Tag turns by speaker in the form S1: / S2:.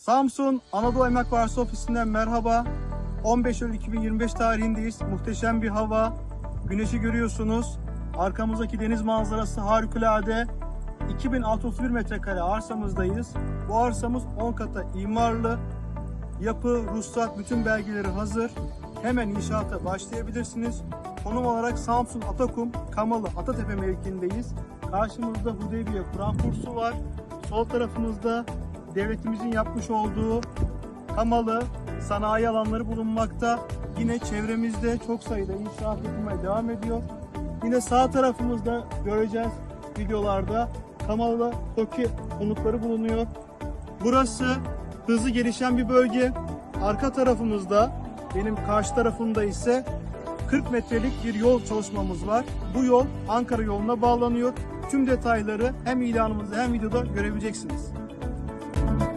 S1: Samsun Anadolu Emlak Varsı Ofisi'nden merhaba. 15 Eylül 2025 tarihindeyiz. Muhteşem bir hava. Güneşi görüyorsunuz. Arkamızdaki deniz manzarası harikulade. 2631 metrekare arsamızdayız. Bu arsamız 10 kata imarlı. Yapı, ruhsat, bütün belgeleri hazır. Hemen inşaata başlayabilirsiniz. Konum olarak Samsun Atakum, Kamalı, Atatepe mevkiindeyiz. Karşımızda Hudeybiye Kur'an kursu var. Sol tarafımızda devletimizin yapmış olduğu Kamalı sanayi alanları bulunmakta. Yine çevremizde çok sayıda inşaat yapılmaya devam ediyor. Yine sağ tarafımızda göreceğiz videolarda Kamalı Toki konutları bulunuyor. Burası hızlı gelişen bir bölge. Arka tarafımızda benim karşı tarafımda ise 40 metrelik bir yol çalışmamız var. Bu yol Ankara yoluna bağlanıyor. Tüm detayları hem ilanımızda hem videoda görebileceksiniz. you